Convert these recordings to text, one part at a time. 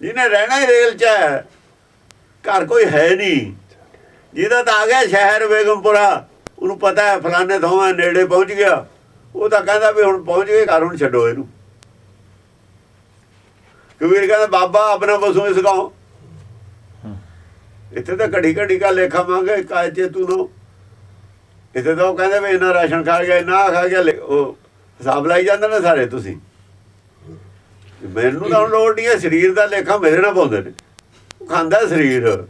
ਜਿਹਨੇ ਰਹਿਣਾ ਹੀ ਰੇਲ 'ਚ ਹੈ, ਘਰ ਕੋਈ ਹੈ ਨਹੀਂ। ਜਿਹਦਾ ਤਾਂ ਆ ਗਿਆ ਸ਼ਹਿਰ ਬੇਗਮਪੁਰਾ, ਉਹਨੂੰ ਪਤਾ ਹੈ ਫਲਾਣੇ ਥਾਵਾਂ ਨੇੜੇ ਪਹੁੰਚ ਗਿਆ। ਉਹ ਤਾਂ ਕਹਿੰਦਾ ਵੀ ਹੁਣ ਪਹੁੰਚ ਗਏ, ਘਰ ਹੁਣ ਛੱਡੋ ਇਹਨੂੰ। ਕਬੀਰ ਕਹਿੰਦਾ, ਬਾਬਾ, ਆਪਣਾ ਬਸੋ ਇਸ ਗਾਉਂ ਇੱਥੇ ਤਾਂ ਘੜੀ ਘੜੀ ਕਾ ਲੇਖਾ ਮੰਗੇ ਕਾਇ ਤੂੰ ਨੋ। ਇੱਥੇ ਤਾਂ ਉਹ ਕਹਿੰਦੇ ਵੀ ਇਹਨਾਂ ਰਾਸ਼ਨ ਖਾ ਗਿਆ ਨਾ ਖਾ ਗਿਆ ਉਹ ਹਿਸਾਬ ਲਾਈ ਜਾਂਦੇ ਨੇ ਸਾਰੇ ਤੁਸੀਂ। ਮੈਨੂੰ ਤਾਂ ਹੁਣ ਲੋੜ ਨਹੀਂ ਹੈ, ਸਰੀਰ ਦਾ ਲੇਖਾ ਮੇਰੇ ਨਾਲ ਪਾਉਂਦੇ ਨੇ। ਖਾਂਦਾ ਸਰੀਰ।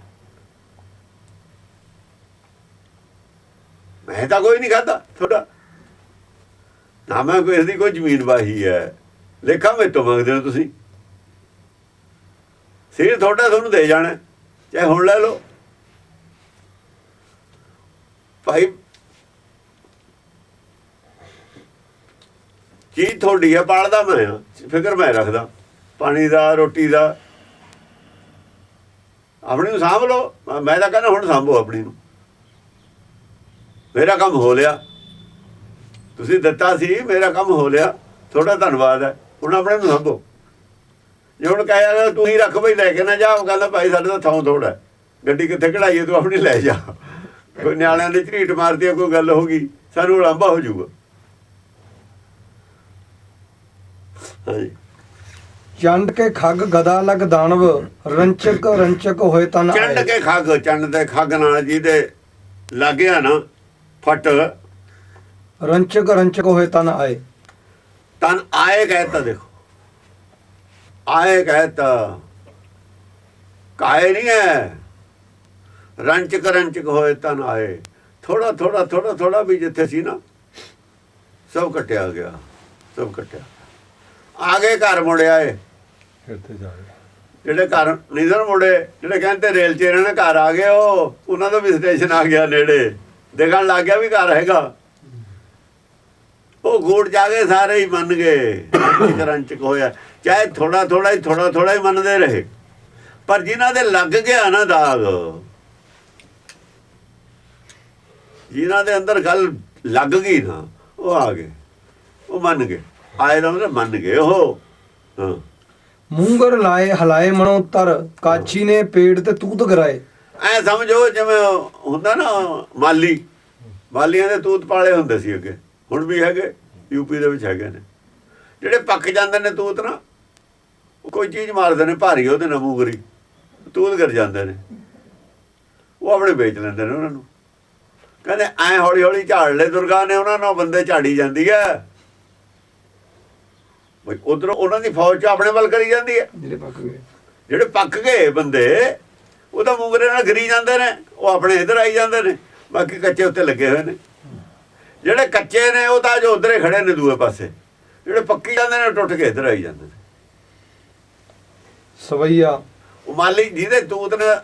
ਮੈਂ ਤਾਂ ਕੋਈ ਨਹੀਂ ਖਾਦਾ, ਤੁਹਾਡਾ। ਨਾ ਮੈਂ ਕੋਈ ਇਸ ਦੀ ਕੋਈ ਜ਼ਮੀਨ ਵਾਹੀ ਹੈ। ਲੇਖਾ ਮੇਰੇ ਤੋਂ ਮੰਗਦੇ ਹੋ ਤੁਸੀਂ। ਸਰੀਰ ਤੁਹਾਡਾ ਤੁਹਾਨੂੰ ਦੇ ਜਾਣਾ ਚਾਹੇ ਹੁਣ ਲੈ ਲਓ। ਭਾਈ ਚੀਜ਼ ਤੁਹਾਡੀ ਹੈ ਪਾਲਦਾ ਮੈਂ ਆ। ਫਿਕਰ ਮੈਂ ਰੱਖਦਾ। ਪਾਣੀ ਦਾ ਰੋਟੀ ਦਾ। ਆਪਣੀ ਨੂੰ ਸਾਂਭ ਲਓ। ਮੈਂ- ਤਾਂ ਕਹਿੰਦਾ ਹੁਣ ਸਾਂਭੋ ਆਪਣੀ ਨੂੰ। ਮੇਰਾ ਕੰਮ ਹੋ ਲਿਆ। ਤੁਸੀਂ ਦਿੱਤਾ ਸੀ ਮੇਰਾ ਕੰਮ ਹੋ ਲਿਆ। ਤੁਹਾਡਾ ਧੰਨਵਾਦ ਹੈ। ਹੁਣ ਆਪਣੇ ਨੂੰ ਸਾਂਭੋ। ਜੇ ਹੁਣ ਕਹਿਆ ਤੂੰ ਹੀ ਰੱਖ ਬਈ ਲੈ ਕੇ ਨਾ ਜਾ। ਉਹ ਕਹਿੰਦਾ ਭਾਈ ਸਾਡੇ ਤਾਂ ਥਾਂ ਥੋੜਾ ਹੈ। ਗੱਡੀ ਕਿੱਥੇ ਕਢਾਈਏ ਤੂੰ ਆਪਣੀ ਲੈ ਜਾ। ਕੋਈ ਨਿਆਣਿਆਂ ਨੇ ਝਰੀਟ ਮਾਰਦੀ ਆ, ਕੋਈ ਗੱਲ ਹੋ ਗਈ। ਸਾਨੂੰ ਲਾਂਭਾ ਹੋ ਜਾਊਗਾ। ਹਾਂਜੀ। ਚੰਡ ਕੇ ਖੱਗ ਗਦਾ ਲਗ ਦਾਨਵ ਰੰਚਕ ਰੰਚਕ ਹੋਏ ਤਨ ਚੰਡ। ਕੇ ਖੱਗ ਚੰਡ ਤੇ ਖੱਗ ਨਾਲ ਜਿਹਦੇ ਲੱਗਿਆ ਨਾ ਫਟ ਰੰਚਕ ਰੰਚਕ ਹੋਏ ਤਨ ਆਏ। ਤਨ ਆਏ ਕਹਿਤਾ ਦੇਖੋ। ਆਏ ਕਹਿਤਾ ਕਾਏ ਨਹੀਂ ਹੈ। ਰੰਚਕ ਰੰਚਕ ਹੋਏ ਤਨ ਆਏ। ਥੋੜਾ ਥੋੜਾ ਥੋੜਾ ਥੋੜਾ ਵੀ ਜਿੱਥੇ ਸੀ ਨਾ ਸਭ ਕਟਿਆ ਗਿਆ ਸਭ ਕਟਿਆ। ਆਗੇ ਘਰ ਮੁੜਿਆ ਏ ਇੱਥੇ ਜਾ ਕੇ ਜਿਹੜੇ ਘਰ ਨਿਧਨ ਮੁੜੇ ਜਿਹੜੇ ਕਹਿੰਦੇ ਰੇਲ 'ਚ ਇਹਨਾਂ ਘਰ ਆ ਗਏ ਉਹ ਉਹਨਾਂ ਦਾ ਵੀ ਸਟੇਸ਼ਨ ਆ ਗਿਆ ਨੇੜੇ। ਦੇਖਣ ਲੱਗ ਗਿਆ ਵੀ ਘਰ ਹੈਗਾ। ਉਹ ਗੂੜ ਜਾ ਕੇ ਸਾਰੇ ਹੀ ਮੰਨ ਗਏ ਕਰੰਚਕ ਹੋਇਆ ਚਾਹੇ ਥੋੜਾ ਥੋੜਾ ਹੀ ਥੋੜਾ ਥੋੜਾ ਹੀ ਮੰਨਦੇ ਰਹੇ। ਪਰ ਜਿਨ੍ਹਾਂ ਦੇ ਲੱਗ ਗਿਆ ਨਾ ਦਾਗ ਜਿਨ੍ਹਾਂ ਦੇ ਅੰਦਰ ਗੱਲ ਲੱਗ ਗਈ ਨਾ ਉਹ ਆ ਗਏ। ਉਹ ਮੰਨ ਗਏ। ਆਏ ਮਤਲਬ ਮੰਨ ਗਏ ਉਹ। ਹਾਂ। ਮੂੰਗਰ ਲਾਏ ਹਲਾਏ ਮਨੋ ਤਰ ਕਾਚੀ ਨੇ ਪੇੜ ਤੇ ਤੂਤ ਗਰਾਏ। ਐ ਸਮਝੋ ਜਿਵੇਂ ਹੁੰਦਾ ਨਾ ਮਾਲੀ। ਮਾਲੀਆਂ ਦੇ ਤੂਤ ਪਾਲੇ ਹੁੰਦੇ ਸੀ ਅੱਗੇ। ਹੁਣ ਵੀ ਹੈਗੇ ਯੂਪੀ ਦੇ ਵਿੱਚ ਹੈਗੇ ਨੇ। ਜਿਹੜੇ ਪੱਕ ਜਾਂਦੇ ਨੇ ਤੂਤ ਨਾ ਕੋਈ ਚੀਜ਼ ਮਾਰਦੇ ਨੇ ਭਾਰੀ ਉਹਦੇ ਨਾਲ ਮੂਗਰੀ। ਤੂਤ ਗਿਰ ਜਾਂਦੇ ਨੇ। ਉਹ ਆਪਣੇ ਵੇਚ ਲੈਂਦੇ ਨੇ ਉਹਨਾਂ ਨੂੰ। ਕਹਿੰਦੇ ਐ ਹੌਲੀ ਹੌਲੀ ਝਾੜ ਲੈ ਦੁਰਗਾ ਨੇ ਉਹਨਾਂ ਨਾਲ ਬੰਦੇ ਝਾੜੀ ਜਾਂਦੀ ਹੈ। ਬਈ ਉਧਰ ਉਹਨਾਂ ਦੀ ਫੌਜ ਚ ਆਪਣੇ ਵੱਲ ਕਰੀ ਜਾਂਦੀ ਹੈ। ਜਿਹੜੇ ਪੱਕ ਗਏ। ਜਿਹੜੇ ਪੱਕ ਗਏ ਬੰਦੇ ਉਹ ਤਾਂ ਮੂੰਗਰੇ ਨਾਲ ਗਰੀ ਜਾਂਦੇ ਨੇ ਉਹ ਆਪਣੇ ਇਧਰ ਆਈ ਜਾਂਦੇ ਨੇ ਬਾਕੀ ਕੱਚੇ ਉੱਤੇ ਲੱਗੇ ਹੋਏ ਨੇ। ਜਿਹੜੇ ਕੱਚੇ ਨੇ ਉਹ ਤਾਂ ਜੋ ਉਧਰੇ ਖੜੇ ਨੇ ਦੂਏ ਪਾਸੇ। ਜਿਹੜੇ ਪੱਕੀ ਜਾਂਦੇ ਨੇ ਟੁੱਟ ਕੇ ਇਧਰ ਆਈ ਜਾਂਦੇ ਨੇ। ਸਵਈਆ। ਉਹ ਮਾਲੀ ਜਿਹਦੇ ਤੂਤ ਨੇ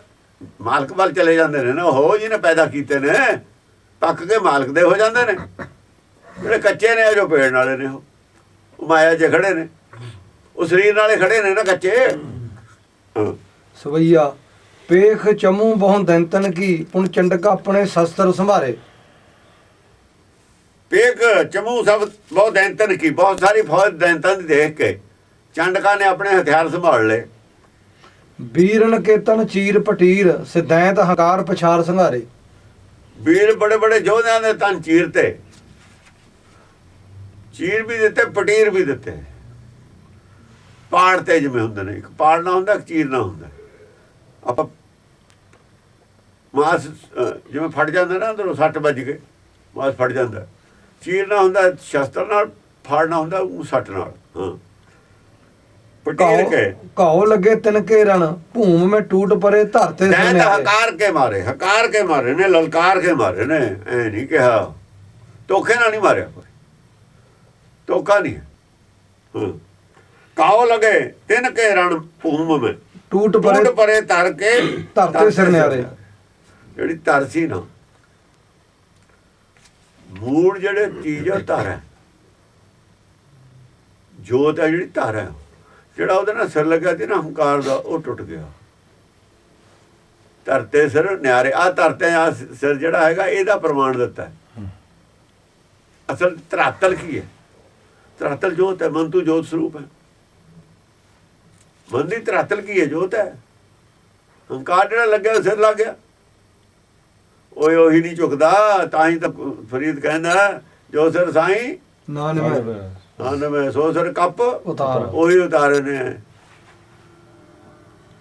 ਮਾਲਕ ਵੱਲ ਚਲੇ ਜਾਂਦੇ ਨੇ ਨਾ ਉਹ ਜਿਹਨੇ ਪੈਦਾ ਕੀਤੇ ਨੇ ਪੱਕ ਕੇ ਮਾਲਕ ਦੇ ਹੋ ਜਾਂਦੇ ਨੇ। ਜਿਹੜੇ ਕੱਚੇ ਨੇ ਜੋ ਪੇੜ ਵਾਲੇ ਨੇ ਉਹ ਉਹ। ਮਾਇਆ 'ਚ ਖੜੇ ਨੇ। ਉਹ ਸਰੀਰ ਨਾਲੇ ਖੜੇ ਨੇ ਨਾ ਕੱਚੇ। ਸਵਈਆ ਪੇਖ ਚਮੂ ਬਹੁ ਦੰਤਨ ਕੀ ਪੁਣ ਚੰਡਕ ਆਪਣੇ ਸ਼ਸਤਰ ਸੰਭਾਰੇ। ਪੇਕ ਚਮੂ ਸਭ ਬਹੁਤ ਦੈਂਤਨ ਕੀ ਬਹੁਤ ਸਾਰੀ ਫੌਜ ਦੈਂਤਾਂ ਦੀ ਦੇਖ ਕੇ ਚੰਡਕਾ ਨੇ ਆਪਣੇ ਹਥਿਆਰ ਸੰਭਾਲ ਲਏ। ਵੀਰਨ ਕੇਤਨ ਚੀਰ ਪਟੀਰ ਸਿਧੈਂਤ ਹਕਾਰ ਪਛਾਰ ਸੰਘਾਰੇ। ਵੀਰ ਬੜੇ ਬੜੇ ਯੋਧਿਆਂ ਦੇ ਤਨ ਚੀਰ ਤੇ ਚੀਰ ਵੀ ਦਿੱਤੇ ਪਟੀਰ ਵੀ ਦਿੱਤੇ। ਪਾੜ ਤੇ ਜਿਵੇਂ ਹੁੰਦੇ ਨੇ ਇੱਕ ਪਾੜਨਾ ਹੁੰਦਾ ਇੱਕ ਚੀਰਨਾ ਹੁੰਦਾ। ਆਪਾਂ ਮਾਸ ਜਿਵੇਂ ਫਟ ਜਾਂਦਾ ਨਾ ਅੰਦਰੋਂ ਸੱਟ ਵੱਜ ਕੇ ਮਾਸ ਫਟ ਜਾਂਦਾ। ਚੀਰਨਾ ਹੁੰਦਾ ਸ਼ਸਤਰ ਨਾਲ ਫਾੜਨਾ ਹੁੰਦਾ ਉਹ ਸੱਟ ਨਾਲ ਹਾਂ। ਪਟੀਰ ਕੇ। ਘਾਉ ਲੱਗੇ ਤਿਨਕੇ ਰਣ ਭੂਮ ਮੈਂ ਟੂਟ ਪਰੇ ਧਰਤੇ ਤੈਂ ਤਾਂ ਸੁਨਿਆਰੇ। ਹਕਾਰ ਕੇ ਮਾਰੇ ਹਕਾਰ ਕੇ ਮਾਰੇ ਨੇ ਲਲਕਾਰ ਕੇ ਮਾਰੇ ਨੇ ਐ ਨਹੀਂ ਕਿਹਾ। ਧੋਖੇ ਨਾਲ ਨਹੀਂ ਮਾਰਿਆ ਕੋਈ। ਧੋਖਾ ਨਹੀਂ। ਕਾਉ ਲਗੇ? ਤਿੰਨ ਕੇ ਰਣ ਭੂਮ ਮੈਂ। ਟੂਟ ਪਰੇ ਟੂਟ ਪਰੇ ਧਰ ਕੇ ਧਰਤੇ ਸਿਰ ਨਿਆਰੇ। ਜਿਹੜੀ ਧਰ ਸੀ ਨਾ। ਮੂੜ ਜਿਹੜੇ ਚੀਜ਼ ਆ ਧਰ ਹੈ। ਜੋਤ ਹੈ ਜਿਹੜੀ ਧਰ ਹੈ। ਜਿਹੜਾ ਉਹਦੇ ਨਾਲ ਸਿਰ ਲੱਗਾ ਸੀ ਨਾ ਹੰਕਾਰ ਦਾ ਉਹ ਟੁੱਟ ਗਿਆ। ਧਰਤੇ ਸਿਰ ਨਿਆਰੇ। ਆ ਧਰਤੇ ਆ ਸਿਰ ਜਿਹੜਾ ਹੈਗਾ ਇਹਦਾ ਪ੍ਰਮਾਣ ਦਿੱਤਾ ਅਸਲ ਧਰਾਤਲ ਕੀ ਹੈ? ਧਰਾਤਲ ਜੋਤ ਹੈ ਮੰਤੂ ਜੋਤ ਸਰੂਪ ਹੈ। ਮਨ ਦੀ ਧਰਾਤਲ ਕੀ ਹੈ? ਜੋਤ ਹੈ। ਹੰਕਾਰ ਜਿਹੜਾ ਲੱਗਿਆ ਸਿਰ ਲੱਗ ਗਿਆ। ਓਏ ਉਹੀ ਨਹੀਂ ਝੁਕਦਾ ਤਾਂ ਹੀ ਤਾਂ ਫਰੀਦ ਕਹਿੰਦਾ ਜੋ ਸਿਰ ਸਾਈ ਨਾਨਵੇਂ ਆਨਵੇਂ ਸੋ ਸਿਰ ਕੱਪ ਉਤਾਰ ਉਹੀ ਉਤਾਰੇ ਨੇ।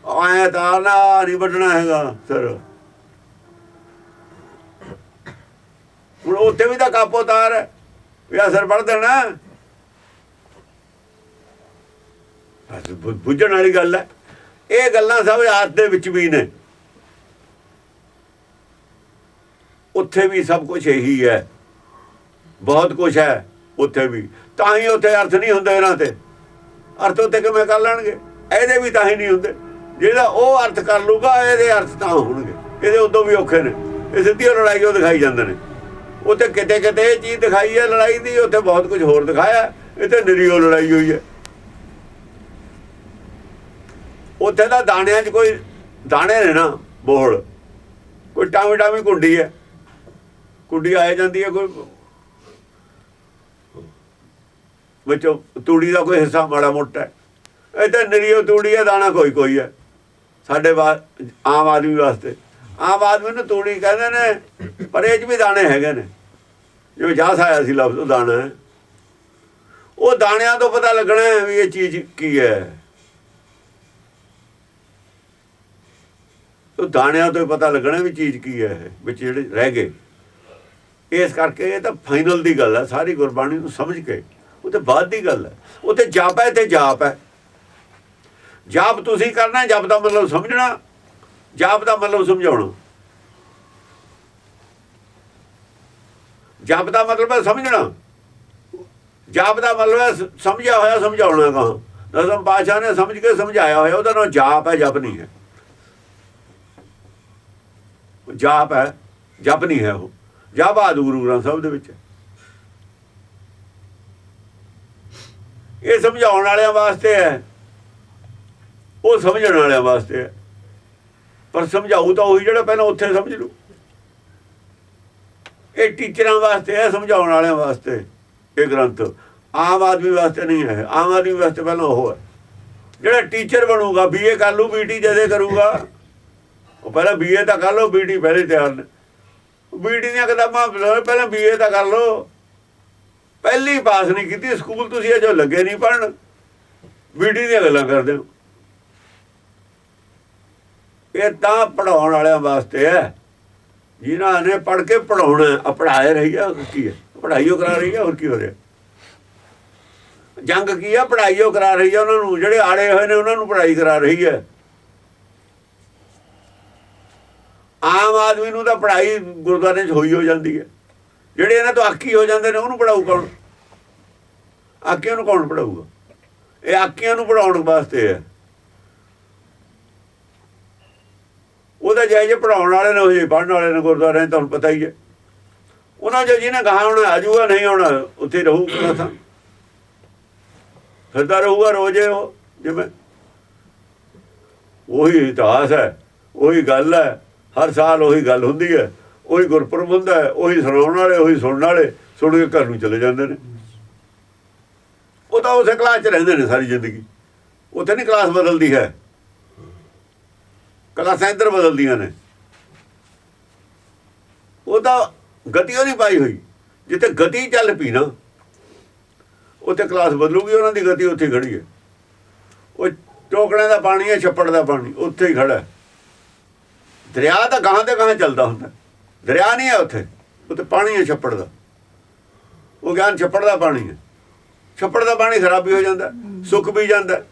ਆਇਆ ਤਾਰਨਾ ਨਹੀਂ ਵੱਢਣਾ ਹੈਗਾ ਸਿਰ। ਹੁਣ ਉੱਥੇ ਵੀ ਤਾਂ ਕੱਪ ਉਤਾਰ ਵੀ ਸਿਰ ਵੱਢ ਦੇਣਾ ਬਸ ਬੁ- ਬੁੱਝਣ ਵਾਲੀ ਗੱਲ ਹੈ ਇਹ ਗੱਲਾਂ ਸਭ ਆਤ ਦੇ ਵਿੱਚ ਵੀ ਨੇ। ਉੱਥੇ ਵੀ ਸਭ ਕੁਝ ਇਹੀ ਹੈ ਬਹੁਤ ਕੁਝ ਹੈ ਉੱਥੇ ਵੀ। ਤਾਂ ਹੀ ਉੱਥੇ ਅਰਥ ਨਹੀਂ ਹੁੰਦਾ ਇਹਨਾਂ ਤੇ। ਅਰਥ ਉੱਥੇ ਕਿਵੇਂ ਕਰ ਲੈਣਗੇ? ਇਹਦੇ ਵੀ ਤਾਂ ਹੀ ਨਹੀਂ ਹੁੰਦੇ। ਜਿਹੜਾ ਉਹ ਅਰਥ ਕਰ ਲੂਗਾ, ਇਹਦੇ ਅਰਥ ਤਾਂ ਹੋਣਗੇ। ਇਹਦੇ ਉਦੋਂ ਵੀ ਔਖੇ ਨੇ। ਇਹ ਸਿੱਧੀ ਓ ਲੜਾਈ ਉਹ ਦਿਖਾਈ ਜਾਂਦੇ ਨੇ। ਉੱਥੇ ਕਿਤੇ ਕਿਤੇ ਇਹ ਚੀਜ਼ ਦਿਖਾਈ ਹੈ ਲੜਾਈ ਦੀ। ਉੱਥੇ ਬਹੁਤ ਕੁਝ ਹੋਰ ਦਿਖਾਇਆ। ਇੱਥੇ ਨਿਰੀਓ ਲੜਾਈ ਹੋਈ ਹੈ ਉੱਥੇ ਤਾਂ ਦਾਣਿਆਂ 'ਚ ਕੋਈ ਦਾਣੇ ਨੇ ਨਾ ਬੋਲ ਕੋਈ ਟਾਵੇਂ ਟਾਵੇਂ ਕੁੰਡੀ ਹੈ। ਕੁੰਡੀ ਆ ਜਾਂਦੀ ਹੈ ਕੋਈ। ਵਿੱਚੋਂ ਤੂੜੀ ਦਾ ਕੋਈ ਹਿੱਸਾ ਮਾੜਾ ਮੋਟਾ ਹੈ। ਇੱਥੇ ਨਰੀਓ ਤੂੜੀ ਹੈ, ਦਾਣਾ ਕੋਈ ਕੋਈ ਹੈ। ਸਾਡੇ ਵਾ- ਆਮ ਆਦਮੀ ਵਾਸਤੇ। ਆਮ ਆਦਮੀ ਨੂੰ ਤੂੜੀ ਕਹਿੰਦੇ ਨੇ, ਪਰ ਇਹ 'ਚ ਵੀ ਦਾਣੇ ਹੈਗੇ ਨੇ। ਜਿਵੇਂ ਜਾਸ ਆਇਆ ਸੀ ਲਫ਼ਜ਼ ਦਾਣਾ ਉਹ ਦਾਣਿਆਂ ਤੋਂ ਪਤਾ ਲੱਗਣਾ ਵੀ ਇਹ ਚੀਜ਼ ਕੀ ਹੈ। ਉਹ ਦਾਣਿਆਂ ਤੋਂ ਹੀ ਪਤਾ ਲੱਗਣਾ ਵੀ ਚੀਜ਼ ਕੀ ਹੈ ਇਹ ਵਿੱਚ ਜਿਹੜੇ ਰਹਿ ਗਏ। ਇਸ ਕਰਕੇ ਇਹ ਤਾਂ ਫਾਈਨਲ ਦੀ ਗੱਲ ਹੈ, ਸਾਰੀ ਗੁਰਬਾਣੀ ਨੂੰ ਸਮਝ ਕੇ। ਉਹ ਤੇ ਬਾਅਦ ਦੀ ਗੱਲ ਹੈ। ਉਹ ਤੇ ਜਾਪ ਹੈ ਤੇ ਜਾਪ ਹੈ। ਜਾਪ ਤੁਸੀਂ ਕਰਨਾ, ਜਪ ਦਾ ਮਤਲਬ ਸਮਝਣਾ, ਜਾਪ ਦਾ ਮਤਲਬ ਸਮਝਾਉਣਾ। ਜਪ ਦਾ ਮਤਲਬ ਹੈ ਸਮਝਣਾ। ਜਾਪ ਦਾ ਮਤਲਬ ਹੈ ਸਮਝਿਆ ਹੋਇਆ ਸਮਝਾਉਣਾ ਕਹਾਂ ਦਸਮ ਪਾਸ਼ਾ ਨੇ ਸਮਝ ਕੇ ਸਮਝਾਇਆ ਹੋਇਆ, ਉਹਦਾ ਨਾਮ ਜਾਪ ਹੈ, ਜਪ ਨਹੀਂ ਹੈ ਉਹ ਜਾਪ ਹੈ, ਜਪ ਨਹੀਂ ਹੈ ਉਹ। ਜਪ ਆਦਿ ਗੁਰੂ ਗ੍ਰੰਥ ਸਾਹਿਬ ਦੇ ਵਿੱਚ। ਹੈ। ਇਹ ਸਮਝਾਉਣ ਵਾਲਿਆਂ ਵਾਸਤੇ ਹੈ। ਉਹ ਸਮਝਣ ਵਾਲਿਆਂ ਵਾਸਤੇ ਹੈ। ਪਰ ਸਮਝਾਊ ਤਾਂ ਉਹੀ ਜਿਹੜਾ ਪਹਿਲਾਂ ਉੱਥੇ ਸਮਝ ਲੂ ਇਹ ਟੀਚਰਾਂ ਵਾਸਤੇ ਹੈ ਸਮਝਾਉਣ ਵਾਲਿਆਂ ਵਾਸਤੇ ਇਹ ਗ੍ਰੰਥ। ਆਮ ਆਦਮੀ ਵਾਸਤੇ ਨਹੀਂ ਹੈ। ਆਮ ਆਦਮੀ ਵਾਸਤੇ ਪਹਿਲਾਂ ਉਹ ਹੈ। ਜਿਹੜਾ ਟੀਚਰ ਬਣੂਗਾ ਬੀਏ ਕਰ ਲੂ ਬੀਟੀ ਜਦੇ ਕਰੂਗਾ। ਉਹ ਪਹਿਲਾਂ ਬੀਏ ਤਾਂ ਕਰ ਲਓ ਬੀਟੀ ਪਹਿਲੇ ਤਿਆਰ ਨੇ। ਬੀਟੀ ਦੀਆਂ ਕਿਤਾਬਾਂ ਪਹਿਲਾਂ ਬੀਏ ਤਾਂ ਕਰ ਲਓ। ਪਹਿਲੀ ਪਾਸ ਨਹੀਂ ਕੀਤੀ, ਸਕੂਲ ਤੁਸੀਂ ਅਜੋ ਲੱਗੇ ਨਹੀਂ ਪੜਨ ਬੀਟੀ ਦੀਆਂ ਗੱਲਾਂ ਕਰਦੇ ਹੋ। ਇਹ ਤਾਂ ਪੜਾਉਣ ਵਾਲਿਆਂ ਵਾਸਤੇ ਹੈ। ਜਿਨ੍ਹਾਂ ਨੇ ਪੜ ਕੇ ਪੜਾਉਣਾ ਪੜਾਏ ਰਹੀ ਆ ਕੀ ਹੈ? ਪੜਾਈਓ ਕਰਾ ਰਹੀ ਆ, ਹੋਰ ਕੀ ਹੋ ਰਿਹਾ? ਜੰਗ ਕੀ ਆ? ਪੜਾਈਓ ਕਰਾ ਰਹੀ ਆ, ਉਹਨਾਂ ਨੂੰ, ਜਿਹੜੇ ਆੜੇ ਹੋਏ ਨੇ, ਉਹਨਾਂ ਨੂੰ ਪੜਾਈ ਕਰਾ ਰਹੀ ਹੈ। ਆਮ ਆਦਮੀ ਨੂੰ ਤਾਂ ਪੜ੍ਹਾਈ ਗੁਰਦੁਆਰੇ 'ਚ ਹੋਈ ਹੋ ਜਾਂਦੀ ਹੈ। ਜਿਹੜੇ ਇਹਨਾਂ ਤੋਂ ਆਕੀ ਹੋ ਜਾਂਦੇ ਨੇ, ਉਹਨੂੰ ਪੜਾਊ ਕੌਣ? ਆਕੀਆਂ ਨੂੰ ਕੌਣ ਪੜਾਊਗਾ ਇਹ ਆਕੀਆਂ ਨੂੰ ਪੜਾਉਣ ਵਾਸਤੇ ਹੈ। ਉਹਦਾ ਜਾਇ ਜੇ ਪੜਾਉਣ ਵਾਲੇ ਨੇ, ਉਹ ਜੇ ਪੜਨ ਵਾਲੇ ਨੇ ਗੁਰਦੁਆਰੇ ਤੁਹਾਨੂੰ ਪਤਾ ਹੀ ਹੈ। ਉਹਨਾਂ ਜੋ ਜਿਹਨੇ ਕਹਾ ਹੋਣਾ ਆਜੂਗਾ, ਨਹੀਂ ਆਉਣਾ ਉੱਥੇ ਰਹੂਗਾ ਤਾਂ ਫਿਰਦਾ ਰਹੂਗਾ ਰੋਜ਼ੇ ਉਹ ਜਿਵੇਂ। ਉਹੀ ਇਤਿਹਾਸ ਹੈ, ਉਹੀ ਗੱਲ ਹੈ। ਹਰ ਸਾਲ ਉਹੀ ਗੱਲ ਹੁੰਦੀ ਹੈ, ਉਹੀ ਗੁਰਪੁਰਬ ਹੁੰਦਾ ਹੈ, ਉਹੀ ਸੁਣਾਉਣ ਵਾਲੇ, ਉਹੀ ਸੁਣਨ ਵਾਲੇ, ਸੁਣ ਕੇ ਘਰ ਨੂੰ ਚਲੇ ਜਾਂਦੇ ਨੇ। ਉਹ ਤਾਂ ਉਸੇ ਕਲਾਸ 'ਚ ਰਹਿੰਦੇ ਨੇ ਸਾਰੀ ਜ਼ਿੰਦਗੀ। ਉੱਥੇ ਨਹੀਂ ਕਲਾਸ ਬਦਲਦੀ ਹੈ। ਕਲਾਸਾਂ ਇੱਧਰ ਬਦਲਦੀਆਂ ਨੇ। ਉਹ ਤਾਂ ਗਤੀ ਉਹ ਨਹੀਂ ਪਾਈ ਹੋਈ। ਜਿੱਥੇ ਗਤੀ ਚੱਲ ਪਈ ਨਾ, ਉੱਥੇ ਕਲਾਸ ਬਦਲੂਗੀ, ਉਹਨਾਂ ਦੀ ਗਤੀ ਉੱਥੇ ਖੜੀ ਹੈ। ਉਹ ਟੋਕੜਿਆਂ ਦਾ ਪਾਣੀ ਹੈ, ਛੱਪੜ ਦਾ ਪਾਣੀ, ਉੱਥੇ ਹੀ ਖੜਾ ਹੈ। ਦਰਿਆ ਤਾਂ ਗਾਂ ਦੇ ਗਾਂ ਚੱਲਦਾ ਹੁੰਦਾ। ਦਰਿਆ ਨਹੀਂ ਹੈ ਉੱਥੇ। ਉੱਥੇ ਪਾਣੀ ਹੈ ਛੱਪੜ ਦਾ। ਉਹ ਗਿਆਨ ਛੱਪੜ ਦਾ ਪਾਣੀ ਹੈ। ਛੱਪੜ ਦਾ ਪਾਣੀ ਖਰਾਬੀ ਹੋ ਜਾਂਦਾ, ਸੁੱਕ ਵੀ ਜਾਂਦਾ।